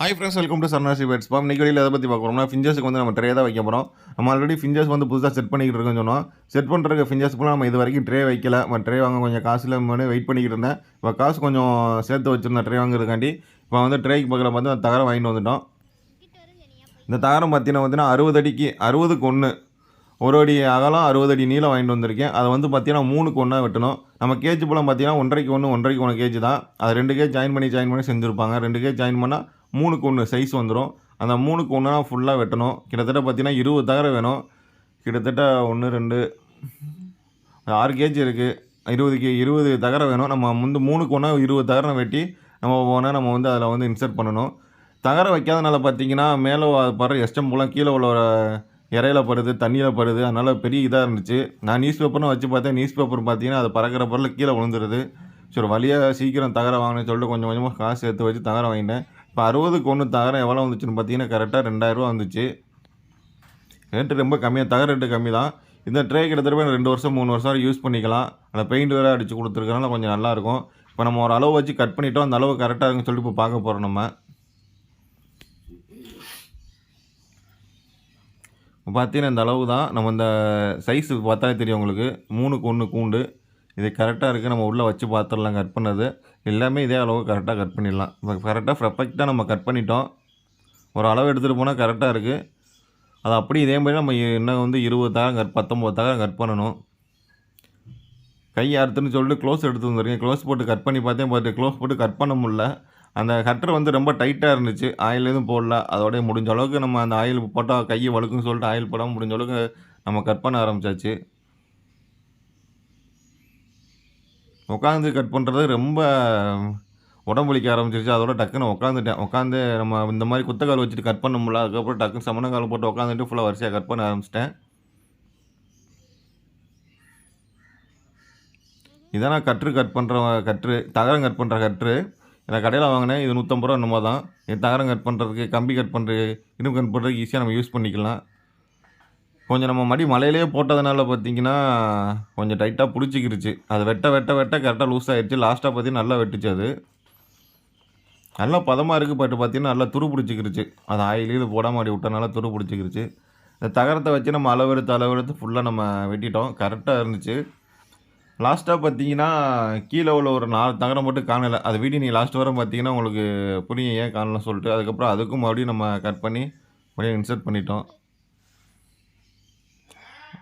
High friends welcome to சர்னாசி பேட்ஸ் பாம் இன்னைக்கு வெளியில் எதை பற்றி பார்க்குறோம்னா ஃபிஞ்சர்ஸுக்கு வந்து நம்ம ட்ரே தான் வைக்க போகிறோம் நம்ம ஆல்ரெடி ஃபிஞ்சர்ஸ் வந்து புதுசாக செட் பண்ணிக்கிட்டு இருக்கோம்னு சொன்னோம். செட் பண்ணுறதுக்கு ஃபுல்லாக நம்ம இது வரைக்கும் ட்ரே வைக்கல. நம்ம ட்ரே வாங்க கொஞ்சம் காசில் முன்னாடி வெயிட் பண்ணிக்கிட்டு இருந்தேன். இப்போ காசு கொஞ்சம் சேர்த்து வச்சுருந்தேன் ட்ரே வாங்குறதுக்காண்டி. இப்போ வந்து ட்ரேக்கு பக்கத்தில் பார்த்து அந்த தகரம் வாங்கிட்டு வந்துட்டோம். இந்த தகரம் பார்த்தீங்கன்னா பார்த்தீங்கன்னா அறுபது அடிக்கு அறுபதுக்கு ஒன்று ஒரு அடி அகலம் அறுபது அடி நீளம் வாங்கிட்டு வந்திருக்கேன். அதை வந்து பார்த்தீங்கன்னா மூணுக்கு ஒன்றா வெட்டணும். நம்ம கேஜ் பழம் பார்த்தீங்கன்னா ஒன்றரைக்கு ஒன்று ஒன்றரைக்கு ஒன்று கேஜ் தான். அது ரெண்டு கேஜ் ஜாயின் பண்ணி ஜாயின் பண்ணி செஞ்சுருப்பாங்க. ரெண்டு கேஜ் ஜாயின் பண்ணால் மூணுக்கு ஒன்று சைஸ் வந்துடும் அந்த மூணுக்கு ஒன்றுனா ஃபுல்லாக வெட்டணும். கிட்டத்தட்ட பார்த்தீங்கன்னா இருபது தகரம் வேணும். கிட்டத்தட்ட ஒன்று ரெண்டு ஆறு கேஜி இருக்குது இருபது கே இருபது தகரம் வேணும். நம்ம முந்து மூணுக்கு ஒன்றா இருபது தகரம் வெட்டி நம்ம போனால் நம்ம வந்து அதில் வந்து இன்சர்ட் பண்ணணும். தகரம் வைக்காதனால பார்த்தீங்கன்னா மேலே படுற எஸ்டம் பூலாம் கீழே உள்ள இறையில படுது தண்ணியில் படுது. அதனால் பெரிய இதாக இருந்துச்சு. நான் நியூஸ் பேப்பர்னு வச்சு பார்த்தேன். நியூஸ் பேப்பர் பார்த்தீங்கன்னா அது பறக்கிற பொருள் கீழே விழுந்துருது. சரி வழியாக சீக்கிரம் தகரம் வாங்கினேன்னு சொல்லிட்டு கொஞ்சம் கொஞ்சமாக காசு சேர்த்து வச்சு தகரம் வாங்கினேன் இப்போ அறுபதுக்கு ஒன்று தகரம் எவ்வளோ வந்துச்சுன்னு பார்த்தீங்கன்னா கரெக்டாக ரெண்டாயிரரூவா வந்துச்சு. ரேட்டு ரொம்ப கம்மியாக தகர ரேட்டு கம்மி தான் இந்த ட்ரே கிட்டத்தட்ட ரெண்டு வருஷம் மூணு வருஷம் வரை யூஸ் பண்ணிக்கலாம். அந்த பெயிண்ட் வேறு அடித்து கொடுத்துருக்கனால கொஞ்சம் நல்லாயிருக்கும் இப்போ நம்ம ஒரு அளவு வச்சு கட் பண்ணிட்டோம் அந்த அளவு கரெக்டாக இருக்குன்னு சொல்லிட்டு இப்போ பார்க்க போகிறோம் நம்ம. இப்போ பார்த்தீங்கன்னா இந்த அளவு தான் நம்ம இந்த சைஸ் பார்த்தாலே தெரியும் உங்களுக்கு. மூணுக்கு ஒன்று கூண்டு. இது கரெக்டாக இருக்குது நம்ம உள்ளே வச்சு பார்த்துடலாம் கட் பண்ணது. எல்லாமே இதே அளவு கரெக்டாக கட் பண்ணிடலாம். இப்போ கரெக்டாக பர்ஃபெக்டாக நம்ம கட் பண்ணிட்டோம். ஒரு அளவு எடுத்துகிட்டு போனால் கரெக்டாக இருக்குது அது அப்படி இதே மாதிரி நம்ம இன்னும் வந்து இருபது கட் பத்தொம்பது தகரம் கட் பண்ணணும். கை அறுத்துன்னு சொல்லிட்டு க்ளோஸ் எடுத்து வந்துருக்கேன் க்ளோஸ் போட்டு கட் பண்ணி பார்த்தேன் பார்த்து க்ளோஸ் போட்டு கட் பண்ண முடில அந்த கட்டர் வந்து ரொம்ப டைட்டாக இருந்துச்சு. ஆயில் எதுவும் போடல. அதோடய முடிஞ்ச அளவுக்கு நம்ம அந்த ஆயில் போட்டால் கையை வழுக்குன்னு சொல்லிட்டு ஆயில் போடாமல் முடிஞ்ச அளவுக்கு நம்ம கட் பண்ண ஆரம்பிச்சாச்சு. உட்காந்து கட் பண்ணுறது ரொம்ப உடம்பு வலிக்க ஆரம்பிச்சிருச்சு. அதோட டக்குன்னு உட்காந்துட்டேன் உட்காந்து நம்ம இந்த மாதிரி குத்தக்கால் வச்சுட்டு கட் பண்ண முடியல அதுக்கப்புறம் டக்குன்னு சமணங்கால் போட்டு உட்காந்துட்டு ஃபுல்லாக வரிசையாக கட் பண்ண ஆரம்பிச்சிட்டேன். இதான் நான் கட் பண்ணுற கற்று தகரம் கட் பண்ணுற கற்று. நான் கடையில் வாங்கினேன். இது நூற்றம்பது ரூபா என்னமோ தான். இது தகரம் கட் பண்ணுறதுக்கு கம்பி கட் பண்ணுறது இரும்பு கட் பண்ணுறதுக்கு ஈஸியாக நம்ம யூஸ் பண்ணிக்கலாம். கொஞ்சம் நம்ம மடி மலையிலே போட்டதுனால பார்த்தீங்கன்னா கொஞ்சம் டைட்டாக பிடிச்சிக்கிருச்சு. அது வெட்ட வெட்ட வெட்ட கரெக்டாக லூஸ் ஆகிடுச்சு லாஸ்ட்டாக பார்த்தீங்கன்னா நல்லா வெட்டுச்சு அது. நல்லா பதமாக இருக்குது பட்டு. பார்த்தீங்கன்னா நல்லா துரு பிடிச்சிக்கிருச்சு. அது ஆயில் இது போடாமல் அப்படி விட்டனால துரு பிடிச்சிக்கிருச்சு. இந்த தகரத்தை வச்சு நம்ம அளவெடுத்து அளவெடுத்து ஃபுல்லாக நம்ம வெட்டிட்டோம். கரெக்டாக இருந்துச்சு. லாஸ்ட்டாக பார்த்தீங்கன்னா கீழே உள்ள ஒரு நாலு தகரம் மட்டும் காணலை. அது வீடியோ நீ லாஸ்ட் வரை பார்த்தீங்கன்னா உங்களுக்கு புரியும். ஏன் காணலன்னு சொல்லிட்டு. அதுக்கப்புறம் அதுக்கும் மறுபடியும் நம்ம கட் பண்ணி மறுபடியும் இன்சர்ட் பண்ணிட்டோம்.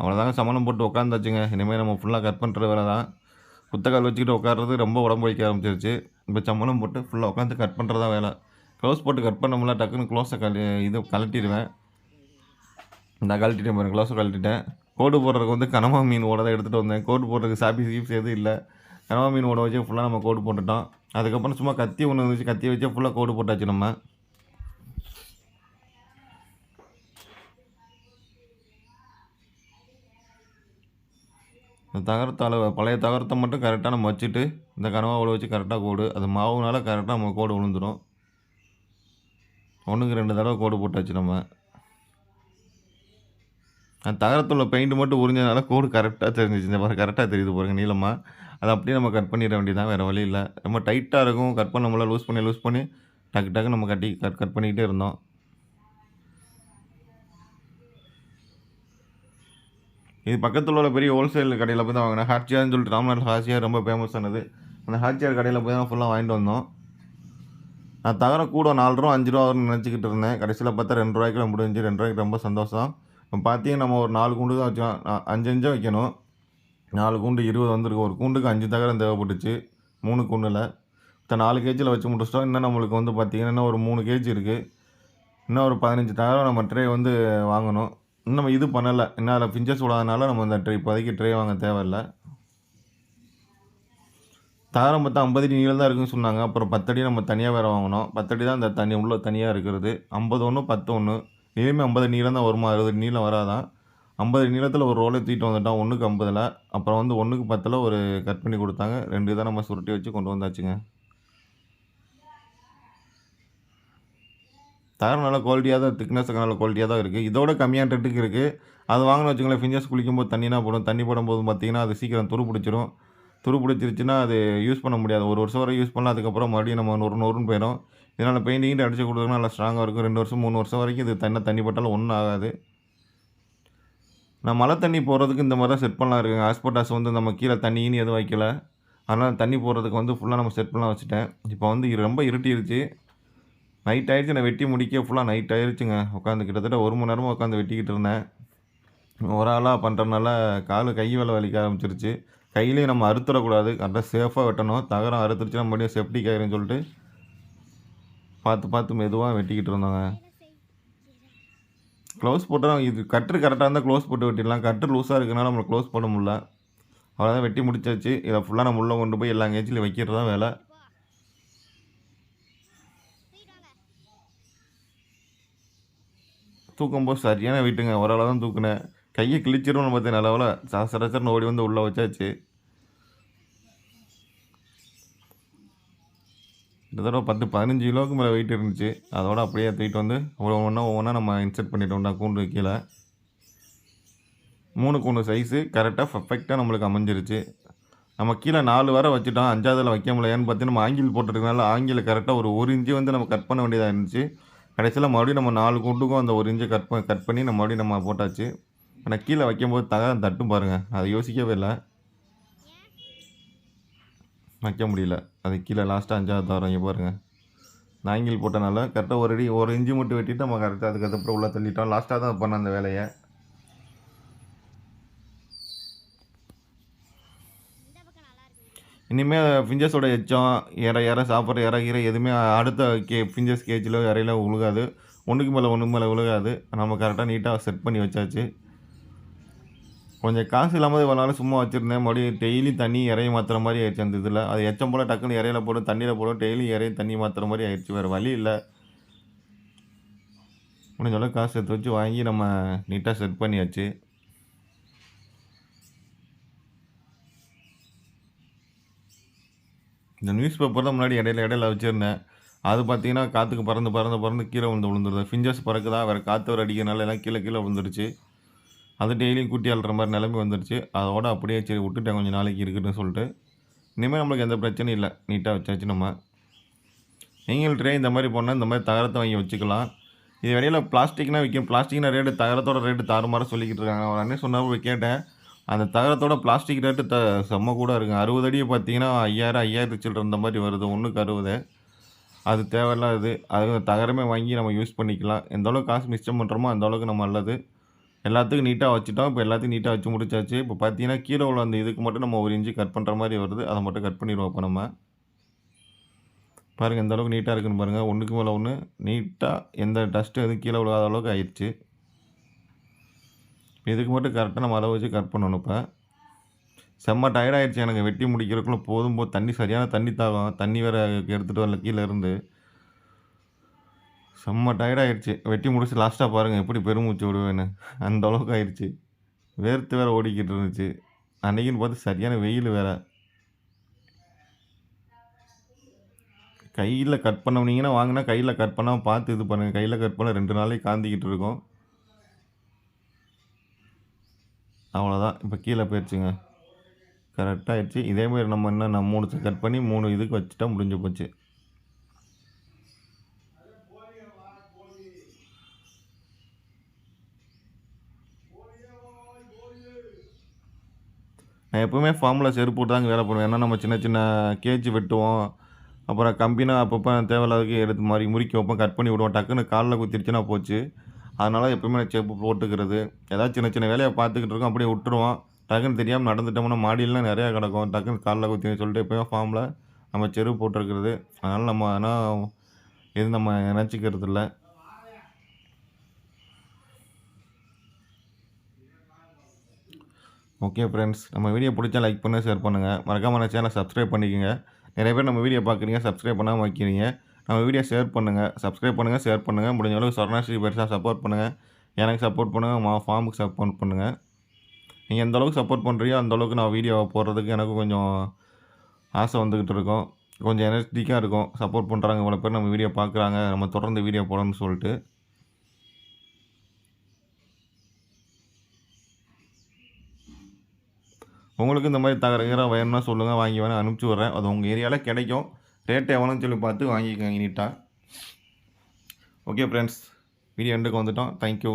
அவ்வளோதாங்க சமணம் போட்டு உட்காந்தாச்சுங்க இனிமேல் நம்ம ஃபுல்லாக கட் பண்ணுற வேலை தான் குத்தக்கால் வச்சுக்கிட்டு உட்காறது ரொம்ப உடம்பு வலிக்க ஆரம்பிச்சிருச்சு. இப்போ சம்பளம் போட்டு ஃபுல்லாக உட்காந்து கட் பண்ணுறதா வேலை. க்ளோஸ் போட்டு கட் பண்ண முடியல டக்குன்னு க்ளோஸை கழி இது கழட்டிடுவேன். நான் கழட்டிட்டேன் பாருங்க க்ளோஸை கழட்டிட்டேன். கோடு போடுறதுக்கு வந்து கனவா மீன் ஓட தான் எடுத்துகிட்டு வந்தேன். கோடு போடுறதுக்கு சாப்பி சீப்ஸ் எதுவும் இல்லை. கனவா மீன் ஓட வச்சு ஃபுல்லாக நம்ம கோடு போட்டுட்டோம். அதுக்கப்புறம் சும்மா கத்தி ஒன்று இருந்துச்சு கத்தி வச்சு ஃபுல்லாக கோடு போட்டாச்சு நம்ம. இந்த தகரத்தால் பழைய தகரத்தை மட்டும் கரெக்டாக நம்ம வச்சுட்டு இந்த கனவாவில் வச்சு கரெக்டாக கோடு அது மாவுனால கரெக்டாக நம்ம கோடு விழுந்துடும் ஒன்றுக்கு ரெண்டு தடவை கோடு போட்டாச்சு நம்ம. அந்த தகரத்துள்ள பெயிண்ட் மட்டும் உறிஞ்சதுனால கோடு கரெக்டாக தெரிஞ்சிச்சு. இந்த மாதிரி கரெக்டாக தெரியுது பாருங்கள் நீளமாக அதை அப்படியே நம்ம கட் பண்ணிட வேண்டியதான் வேறு வழி இல்லை ரொம்ப டைட்டாக இருக்கும். கட் பண்ண முடியல லூஸ் பண்ணி லூஸ் பண்ணி டக்கு டக்கு நம்ம கட்டி கட் கட் பண்ணிக்கிட்டே இருந்தோம். இது பக்கத்தில் உள்ள பெரிய ஹோல்சேல் கடையில் போய் தான் வாங்கினேன். ஹாட்சியார்னு சொல்லிட்டு ராம்நாத் ஹாட்சியார் ரொம்ப ஃபேமஸானது அந்த ஹாட்சியார் கடையில் போய் தான் ஃபுல்லாக வாங்கிட்டு வந்தோம். நான் தகர கூட நாலு ரூபா அஞ்சு ரூபா வரும்னு நினச்சிக்கிட்டு இருந்தேன். கடைசியில் பார்த்தா ரெண்டு ரூபாய்க்குள்ள முடிஞ்சு ரெண்டு ரூபாய்க்கு ரொம்ப சந்தோஷம். இப்போ பார்த்தீங்கன்னா நம்ம ஒரு நாலு கூண்டு தான் வச்சோம் அ- அஞ்சு அஞ்சாக வைக்கணும். நாலு கூண்டு இருபது வந்திருக்கு. ஒரு கூண்டுக்கு அஞ்சு தகரம் தேவைப்பட்டுச்சு. மூணு கூண்டில். இப்போ நாலு கேஜியில் வச்சு முடிச்சிட்டோம். இன்னும் நம்மளுக்கு வந்து பார்த்தீங்கன்னா இன்னும் ஒரு மூணு கேஜி இருக்குது இன்னும் ஒரு பதினஞ்சு தகரம் நம்ம ட்ரே வந்து வாங்கணும். இன்னும் நம்ம இது பண்ணலை. இன்னும் அதில் பிஞ்சஸ் விடாதனால நம்ம இந்த ட்ரை இப்போதைக்கு ட்ரே வாங்க தேவையில்லை. தகரம் பார்த்தா ஐம்பது அடி நீளம் தான் இருக்குன்னு சொன்னாங்க. அப்புறம் பத்தடி நம்ம தனியாக வேறு வாங்கினோம். பத்தடி தான் இந்த தனி உள்ள தனியாக இருக்கிறது. ஐம்பது ஒன்று பத்து ஒன்று இனிமேல் ஐம்பது நீளம் தான் வருமா? அறுபது நீளம் வராதான். ஐம்பது நீளத்தில் ஒரு ரோலை தூக்கிட்டு வந்துட்டோம். ஒன்றுக்கு ஐம்பதில். அப்புறம் வந்து ஒன்றுக்கு பத்தில் ஒரு கட் பண்ணி கொடுத்தாங்க. ரெண்டு தான் நம்ம சுருட்டி வச்சு கொண்டு வந்தாச்சுங்க. தரம் நல்லா குவாலிட்டியாக தான் திக்னஸ் நல்ல குவாலிட்டியாக தான் இருக்குது இதோட கம்மியான ரேட்டுக்கு இருக்குது அது வாங்கின வச்சுங்களேன் ஃபிஞ்சர்ஸ் குளிக்கும்போது தண்ணினா போடும். தண்ணி போடும்போது பார்த்தீங்கன்னா அது சீக்கிரம் துரு பிடிச்சிரும். துரு பிடிச்சிருச்சுன்னா அது யூஸ் பண்ண முடியாது. ஒரு வருஷம் வரை யூஸ் பண்ணலாம். அதுக்கப்புறம் மறுபடியும் நம்ம நூறு நூறுனு போயிடும் இதனால் பெயிண்டிங்கிட்ட அடிச்சு கொடுத்தோம்னா நல்லா ஸ்ட்ராங்காக இருக்கும். ரெண்டு வருஷம் மூணு வருஷம் வரைக்கும் இது தண்ணி தண்ணி பட்டாலும் ஒன்றும் ஆகாது. நான் மழை தண்ணி போகிறதுக்கு இந்த மாதிரி தான் செட் பண்ணலாம் இருக்குங்க ஹாஸ்பிட்டாஸ் வந்து நம்ம கீழே தண்ணின்னு எதுவும் வைக்கல. அதனால் தண்ணி போகிறதுக்கு வந்து ஃபுல்லாக நம்ம செட் பண்ணலாம் வச்சுட்டேன். இப்போ வந்து ரொம்ப இருட்டிருச்சு. நைட் ஆகிடுச்சு நான் வெட்டி முடிக்க ஃபுல்லாக நைட் ஆயிடுச்சுங்க உட்காந்து கிட்டத்தட்ட ஒரு மணி நேரமாக உட்காந்து வெட்டிக்கிட்டு இருந்தேன். ஒரு ஆளாக பண்ணுறதுனால கால் கை வேலை வலிக்க ஆரம்பிச்சிருச்சு. கையிலையும் நம்ம அறுத்துடக்கூடாது. கரெக்டாக சேஃபாக வெட்டணும். தகரம் அறுத்துருச்சுன்னா மறுபடியும் செப்டிக் ஆயிரும்னு சொல்லிட்டு பார்த்து பார்த்து மெதுவாக வெட்டிக்கிட்டு இருந்தோங்க. க்ளவுஸ் போட்டால் இது கட்ரு கரெக்டாக இருந்தால் க்ளோஸ் போட்டு வெட்டிடலாம். கட்ரு லூஸாக இருக்கனால நம்மளை க்ளோஸ் பண்ண முடியல. அவ்வளோதான் வெட்டி முடிச்சாச்சு. இதை ஃபுல்லாக நம்ம உள்ளே கொண்டு போய் எல்லா கேஜிலையும் வைக்கிறது தான் வேலை. தூக்கும்போது சரியான வெயிட்டுங்க ஓரளவு தான் தூக்குனேன். கையை கிழிச்சிரும்னு பார்த்தேன். அளவில் சரசரன்னு ஓடி வந்து உள்ளே வச்சாச்சு. கிட்டத்தட்ட பத்து பதினஞ்சு கிலோவுக்கு மேலே வெயிட் இருந்துச்சு. அதோட அப்படியே தூக்கிட்டு வந்து ஒவ்வொன்றா ஒவ்வொன்றா நம்ம இன்செர்ட் பண்ணிட்டோம்டா கூண்டு கீழே. மூணு கூண்டு சைஸு கரெக்டாக பர்ஃபெக்டாக நம்மளுக்கு அமைஞ்சிருச்சு. நம்ம கீழே நாலு வரை வச்சுட்டோம். அஞ்சாவதில் வைக்க முடியல ஏன்னு பார்த்தீங்கன்னா நம்ம ஆங்கில் போட்டிருக்கனால ஆங்கில கரெக்டாக ஒரு ஒரு இன்ச்சு வந்து நம்ம கட் பண்ண வேண்டியதாக இருந்துச்சு. கடைசியில் மறுபடியும் நம்ம நாலு கூட்டுக்கும் அந்த ஒரு இன்ச்சு கட் பண்ணி கட் பண்ணி நம்ம மறுபடியும் நம்ம போட்டாச்சு. ஆனால் கீழே வைக்கும்போது தக தட்டும் பாருங்கள் அதை யோசிக்கவே இல்லை. வைக்க முடியல. அது கீழே லாஸ்ட்டாக அஞ்சாவது தாரம் இங்கே பாருங்கள் நாங்கில் போட்டனால கரெக்டாக ஒரு அடி ஒரு இஞ்சி மட்டும் வெட்டிட்டு நம்ம கரெக்டாக அதுக்கப்புறம் உள்ளே தள்ளிட்டோம். லாஸ்ட்டாக தான் பண்ண அந்த வேலையை. இனிமேல் ஃபிஞ்சஸோட எச்சம் இற இற சாப்பிட்ற இற கீரை எதுவுமே அடுத்த கே ஃபிஞ்சஸ் கேஜிலோ இறையில உழுகாது. ஒன்றுக்கு மேலே ஒன்றுக்கு மேலே விழுகாது நம்ம கரெக்டாக நீட்டாக செட் பண்ணி வச்சாச்சு. கொஞ்சம் காசு இல்லாமல் இவ்வளோ நாள் சும்மா வச்சுருந்தேன். மறுபடியும் டெய்லி தண்ணி இறைய மாற்றுற மாதிரி ஆயிடுச்சு அந்த இதில். அது எச்சம் போல் டக்குன்னு இறையில போடும் தண்ணியில் போடும் டெய்லி இறைய தண்ணி மாற்றுற மாதிரி ஆயிடுச்சு. வேறு வழி இல்லை. முடிஞ்ச அளவுக்கு காசு எடுத்து வச்சு வாங்கி நம்ம நீட்டாக செட் பண்ணியாச்சு. இந்த நியூஸ் பேப்பர் தான் முன்னாடி இடையில இடையில வச்சுருந்தேன். அது பார்த்தீங்கன்னா காற்றுக்கு பறந்து பறந்து பறந்து கீழே விழுந்து விழுந்துருது. ஃபிஞ்சர்ஸ் பறக்குதா? வேறு காற்று வர அடிக்கிறனால எல்லாம் கீழே கீழே விழுந்துருச்சு. அது டெய்லியும் குட்டி அழுற மாதிரி நிலமை வந்துருச்சு. அதோட அப்படியே சரி விட்டுட்டேன் கொஞ்சம் நாளைக்கு இருக்குன்னு சொல்லிட்டு. இனிமேல் நம்மளுக்கு எந்த பிரச்சனையும் இல்லை. நீட்டாக வச்சாச்சு நம்ம. நீங்கள் இந்த மாதிரி போனால் இந்த மாதிரி தகரத்தை வாங்கி வச்சுக்கலாம். இது வெளியில் பிளாஸ்டிக்னால் விற்கும் பிளாஸ்டிக்னா ரேட்டு தகரத்தோட ரேட்டு தாறுமாற சொல்லிக்கிட்டு இருக்காங்க. அவர் அண்ணன் சொன்னால் போய் கேட்டேன். அந்த தகரத்தோட பிளாஸ்டிக் ரேட்டு த செம்ம கூட இருக்குங்க அறுபது அடியை பார்த்தீங்கன்னா ஐயாயிரம் ஐயாயிரத்து சில்லற இந்த மாதிரி வருது. ஒன்றுக்கு அறுபது. அது தேவையில்லாது அது தகரமே வாங்கி நம்ம யூஸ் பண்ணிக்கலாம். எந்த அளவுக்கு காசு மிச்சம் பண்ணுறோமோ அந்த அளவுக்கு நம்ம நல்லது. எல்லாத்துக்கும் நீட்டாக வச்சுட்டோம். இப்போ எல்லாத்தையும் நீட்டாக வச்சு முடிச்சாச்சு. இப்போ பார்த்தீங்கன்னா கீழே உள்ள அந்த இதுக்கு மட்டும் நம்ம ஒரு இன்ச்சு கட் பண்ணுற மாதிரி வருது. அதை மட்டும் கட் பண்ணிடுவோம் இப்போ நம்ம. பாருங்கள் எந்த அளவுக்கு நீட்டாக இருக்குன்னு பாருங்கள் ஒன்றுக்கு மேலே ஒன்று நீட்டாக எந்த டஸ்ட்டு எதுவும் கீழே விழுகாத அளவுக்கு ஆயிடுச்சு. இதுக்கு மட்டும் கரெக்டாக நம்ம அளவு வச்சு கட் பண்ணணும் இப்போ. செம்ம டயர்டாயிடுச்சு எனக்கு. வெட்டி முடிக்கிறதுக்குள்ளே போதும் போது தண்ணி சரியான தண்ணி தாகம். தண்ணி வேறு எடுத்துகிட்டு வரல கீழே இருந்து. செம்ம டயர்டாயிடுச்சு வெட்டி முடிச்சு லாஸ்ட்டாக பாருங்கள் எப்படி பெருமூச்சு விடுவேன்னு. அந்த அளவுக்கு ஆயிடுச்சு. வேர்த்து வேறு ஓடிக்கிட்டு இருந்துச்சு. அன்னைக்குன்னு பார்த்து சரியான வெயில் வேறு. கையில் கட் பண்ணவனிங்கன்னா வாங்கினா கையில் கட் பண்ணாமல் பார்த்து இது பண்ணுங்கள் கையில் கட் பண்ண ரெண்டு நாளைக்கு காந்திக்கிட்டு இருக்கோம். அவ்வளோதான் இப்போ கீழே போயிடுச்சுங்க. கரெக்டாக ஆயிடுச்சு. இதேமாரி நம்ம என்ன நம்ம மூணு கட் பண்ணி மூணு இதுக்கு வச்சுட்டா முடிஞ்சு போச்சு. நான் எப்போவுமே ஃபார்மில் செருப்பு போட்டு தாங்க வேலை பண்ணுவேன். ஏன்னா நம்ம சின்ன சின்ன கேஜி வெட்டுவோம். அப்புறம் கம்பினா அப்பப்போ தேவையில்லாததுக்கு எடுத்து மாதிரி முறிக்கி வைப்போம். கட் பண்ணி விடுவோம். டக்குன்னு காலில் குத்திருச்சுன்னா போச்சு. அதனால் எப்போயுமே செப்பு செருப்பு போட்டுக்கிறது. ஏதாவது சின்ன சின்ன வேலையை பார்த்துக்கிட்டு இருக்கோம் அப்படியே விட்டுருவோம். டக்குன்னு தெரியாமல் நடந்துட்டோம்னா மாடியிலாம் நிறையா கிடக்கும். டக்குன்னு காலில் குத்தின்னு சொல்லிட்டு எப்போயுமே ஃபார்மில் நம்ம செருப்பு போட்டிருக்கிறது. அதனால் நம்ம ஆனால் எதுவும் நம்ம நினச்சிக்கிறது இல்லை. ஓகே ஃப்ரெண்ட்ஸ் நம்ம வீடியோ பிடிச்சா லைக் பண்ணி ஷேர் பண்ணுங்கள் மறக்காமல் சேனலை சப்ஸ்கிரைப் பண்ணிக்கோங்க. நிறைய பேர் நம்ம வீடியோ பார்க்குறீங்க சப்ஸ்கிரைப் பண்ணாமல் வைக்கிறீங்க. நம்ம வீடியோ ஷேர் பண்ணுங்கள் சப்ஸ்கிரைப் பண்ணுங்கள் ஷேர் பண்ணுங்கள் முடிஞ்ச அளவுக்கு சொர்ணாஸ்ரீ பெருசாக சப்போர்ட் பண்ணுங்கள் எனக்கு சப்போர்ட் பண்ணுங்கள் மா ஃபார்முக்கு சப்போர்ட் பண்ணுங்கள் நீங்கள் எந்த அளவுக்கு சப்போர்ட் பண்ணுறியோ அந்த அளவுக்கு நான் வீடியோ போடுறதுக்கு எனக்கு கொஞ்சம் ஆசை வந்துக்கிட்டு இருக்கும். கொஞ்சம் எனர்ஜிட்டிக்காக இருக்கும். சப்போர்ட் பண்ணுறாங்க இவ்வளோ பேர் நம்ம வீடியோ பார்க்குறாங்க நம்ம தொடர்ந்து வீடியோ போடணும்னு சொல்லிட்டு. உங்களுக்கு இந்த மாதிரி தகர வேணும்னா சொல்லுங்கள் வாங்கி வேணால் அனுப்பிச்சி விட்றேன். அது உங்கள் ஏரியாவில் கிடைக்கும். ரேட் எவ்வளோன்னு சொல்லி பார்த்து வாங்கிக்கோங்க நீட்டாக ஓகே ஃப்ரெண்ட்ஸ் வீடியோ எண்டுக்கு வந்துட்டோம். தேங்க்யூ